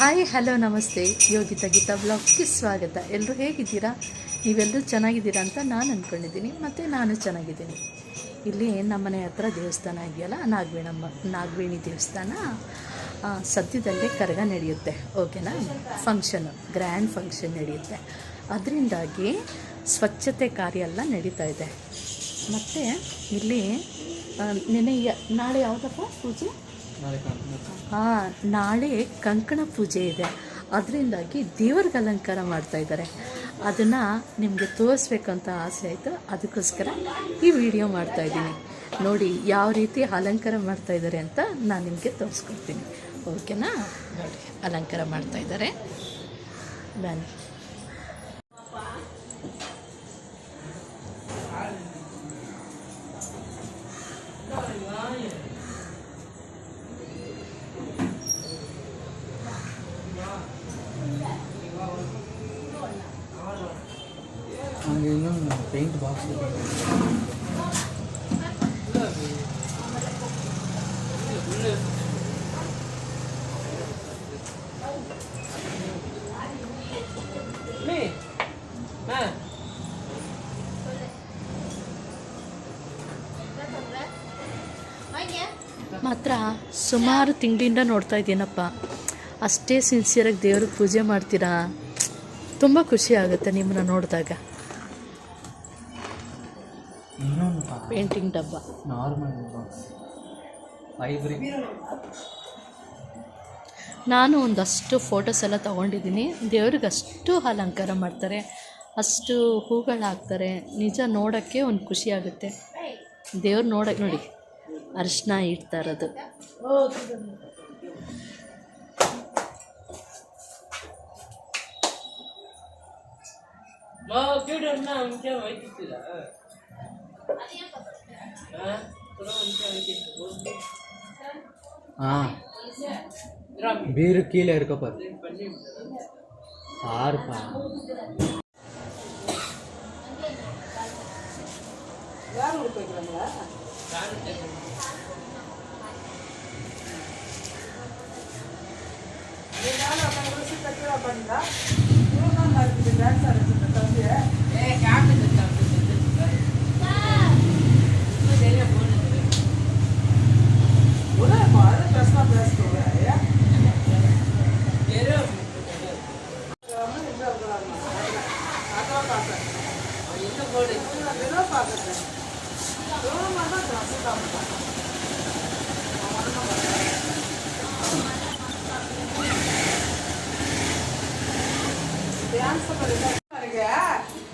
Hi hello ನಮಸ್ತೆ. ಯೋಗಿತಾ ಗೀತಾ ಬ್ಲಾಗ್ಗೆ ಸ್ವಾಗತ. ಎಲ್ಲರೂ ಹೇಗಿದ್ದೀರಾ? ನೀವೆಲ್ಲರೂ ಚೆನ್ನಾಗಿದ್ದೀರಾ ಅಂತ ನಾನು ಅಂದ್ಕೊಂಡಿದ್ದೀನಿ ಮತ್ತು ನಾನು ಚೆನ್ನಾಗಿದ್ದೀನಿ. ಇಲ್ಲಿ ನಮ್ಮನೆ ಹತ್ರ ದೇವಸ್ಥಾನ ಇದೆಯಲ್ಲ, ನಾಗವೇಣಮ್ಮ, ನಾಗವೇಣಿ ದೇವಸ್ಥಾನ. ಸದ್ಯದಲ್ಲೇ ಕರಗ ನಡೆಯುತ್ತೆ, ಓಕೆನಾ? ಫಂಕ್ಷನು ಗ್ರ್ಯಾಂಡ್ ಫಂಕ್ಷನ್ ನಡೆಯುತ್ತೆ. ಅದರಿಂದಾಗಿ ಸ್ವಚ್ಛತೆ ಕಾರ್ಯ ಎಲ್ಲ ನಡೀತಾ ಇದೆ. ಮತ್ತು ಇಲ್ಲಿ ನಿನ್ನೆ ನಾಳೆ ಯಾವುದಪ್ಪ ಪೂಜೆ? ಹಾಂ ನಾಳೆ ಕಂಕಣ ಪೂಜೆ ಇದೆ. ಅದರಿಂದಾಗಿ ದೇವ್ರಿಗೆ ಅಲಂಕಾರ ಮಾಡ್ತಾ ಇದ್ದಾರೆ. ಅದನ್ನು ನಿಮಗೆ ತೋರಿಸ್ಬೇಕಂತ ಆಸೆ ಆಯಿತು. ಅದಕ್ಕೋಸ್ಕರ ಈ ವಿಡಿಯೋ ಮಾಡ್ತಾ ಇದ್ದೀನಿ. ನೋಡಿ ಯಾವ ರೀತಿ ಅಲಂಕಾರ ಮಾಡ್ತಾ ಇದ್ದಾರೆ ಅಂತ ನಾನು ನಿಮಗೆ ತೋರಿಸ್ಕೊಡ್ತೀನಿ. ಓಕೆನಾ? ನೋಡಿ ಅಲಂಕಾರ ಮಾಡ್ತಾ ಇದ್ದಾರೆ. ಬನ್ನಿ. ಬಾಕ್ಸ್ ಮಾತ್ರ ಸುಮಾರು ತಿಂಗಳಿಂದ ನೋಡ್ತಾ ಇದ್ದೀನಪ್ಪ. ಅಷ್ಟೇ ಸಿನ್ಸಿಯರಾಗಿ ದೇವ್ರಿಗೆ ಪೂಜೆ ಮಾಡ್ತೀರಾ? ತುಂಬ ಖುಷಿ ಆಗುತ್ತೆ ನಿಮ್ಮನ್ನ ನೋಡಿದಾಗ. ಪೇಂಟಿಂಗ್ ಡಬ್ಬ. ನಾರ್ಮಲ್ ಬಾಕ್ಸ್ ಐಬ್ರಿ ನಾನು ಒಂದಷ್ಟು ಫೋಟೋಸ್ ಎಲ್ಲ ತೊಗೊಂಡಿದ್ದೀನಿ. ದೇವ್ರಿಗೆ ಅಷ್ಟು ಅಲಂಕಾರ ಮಾಡ್ತಾರೆ. ಅಷ್ಟು ಹೂಗಳು ಹಾಕ್ತಾರೆ. ನಿಜ ನೋಡೋಕ್ಕೆ ಒಂದು ಖುಷಿ ಆಗುತ್ತೆ. ದೇವ್ರು ನೋಡಕ್ಕೆ ನೋಡಿ ಅರಿಶಿನ ಇಡ್ತಾ ಇರೋದು. ஆ. பீரு கீழே இருக்க பாரு. ஆறுப்பா. பண்ணுறா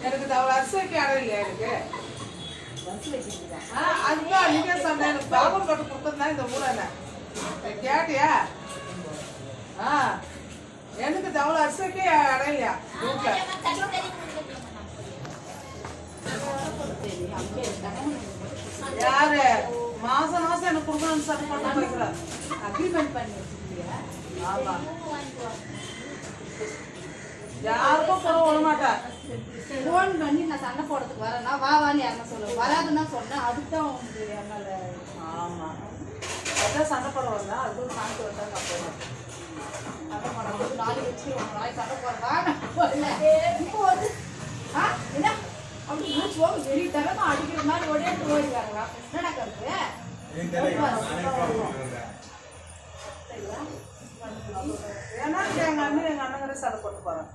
எனக்கு அவள் அரிசி வைக்க இடம் இல்லையா எனக்கு? அதுதான் அன்னைக்கே சொன்னேன் எனக்கு பாபர் கட்டு கொடுத்துருந்தா இந்த ஊரான கேட்டியா? ஆ எனக்கு தவளை அரிசி வைக்க இடம் இல்லையா வீட்டில் யாரு? மாசம் மாசம் எனக்கு கொடுக்கணும்னு சொல்லி பண்ண அக்ரிமெண்ட் பண்ணி வச்சிருக்கியா? ஆமா. யாருக்கும் போக விட மாட்டேன் ஃபோன் பண்ணி நான் சண்டை போடுறதுக்கு வரேன்னா வா வான்னு யாருன்னா சொல்லு வராதுன்னா சொன்னேன். அதுக்கு தான் உங்களுக்கு என்னால் ஆமா. அதான் சண்டை போட வந்தா அதுவும் சாப்பிட்டு வந்தா நான் போவேன் சண்டை போடுறது நாளைக்கு வச்சுருவோம் நாளைக்கு சண்டை போடுறா வரல இப்போ வந்து ஆ என்ன? அப்படி மூச்சு போக வெளியே தரமா அடிக்கிற மாதிரி ஓடிட்டு ஓடிக்காரங்களா என்னடா கருத்து ஏன்னா எங்க அண்ணன் எங்க அண்ணன் கூட சண்டை போட்டு போறேன்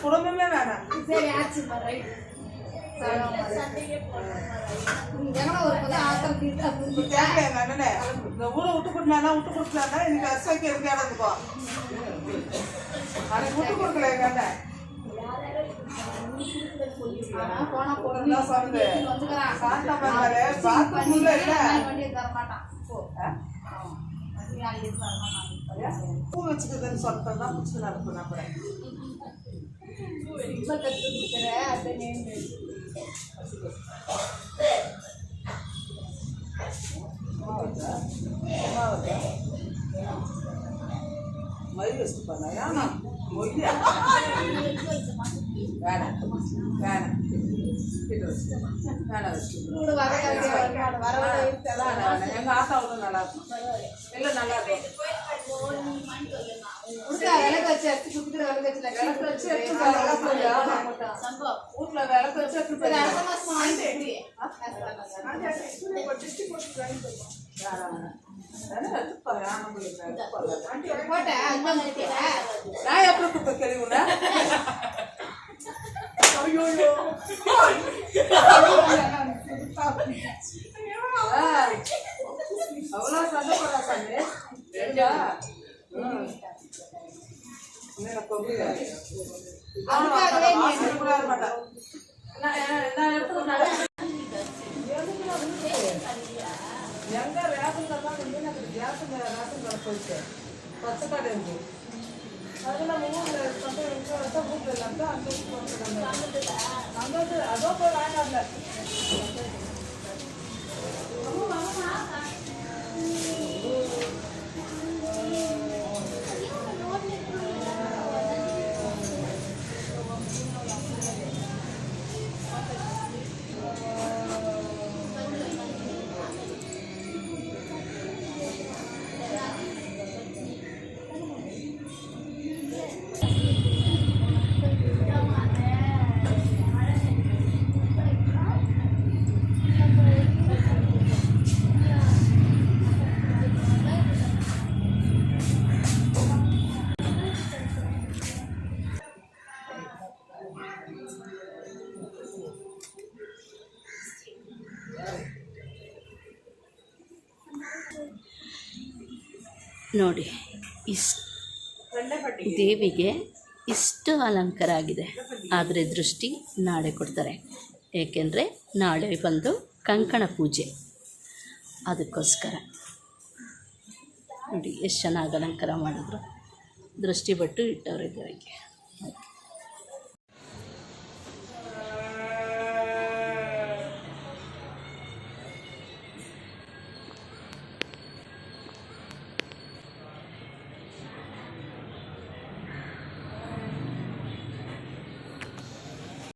குடும்பமே வேணாம் சரி ஆச்சு ஒரு ஊரை விட்டு கொடுத்தா விட்டு கொடுத்தா எனக்கு அரிசி இருக்கு இடத்துக்கோ அன்னைக்கு விட்டு கொடுக்கல எங்க அண்ணன் போனா சொன்னேன். வந்துக்கிறான் சாந்தமா இல்ல போ வண்டி நாளைக்கு தர மாட்டான் பூ வச்சுக்குதுன்னு சொல்லிட்டு தான் பிடிச்சி நடக்கும் நம்ம ரொம்ப கற்று கொடுக்குற அதை நேம் மயில் வச்சுட்டு போனா ஏன்னா மொய்யா வேணாம் வேணாம். எங்க ஆத்தாவும் நல்லா இருக்கும். இல்லை நல்லா இருக்கும். ஆனந்தம் எடுத்துப்பாரு. போட்டேன் அஞ்சாம் தேதியில நான் எப்படி ஐயோ எங்க ரேஷன் கடை வந்து எனக்கு ரேஷன் ரேஷன் கடை போயிட்டு பச்சை கடை இருக்கு அது நம்ம ஊர்ல கொண்டு வந்து வச்சா ஊர்ல இல்லாம அங்க போட்டு அங்க அதோ போய் வாங்கினார்ல ನೋಡಿ ಇಷ್ಟು ದೇವಿಗೆ ಇಷ್ಟು ಅಲಂಕಾರ ಆಗಿದೆ. ಆದರೆ ದೃಷ್ಟಿ ನಾಳೆ ಕೊಡ್ತಾರೆ. ಏಕೆಂದರೆ ನಾಳೆ ಬಂದು ಕಂಕಣ ಪೂಜೆ. ಅದಕ್ಕೋಸ್ಕರ. ನೋಡಿ, ಎಷ್ಟು ಚೆನ್ನಾಗಿ ಅಲಂಕಾರ ಮಾಡಿದ್ರು. ದೃಷ್ಟಿ ಬಟ್ಟು ಇಟ್ಟವ್ರೆ ದೇವಿಗೆ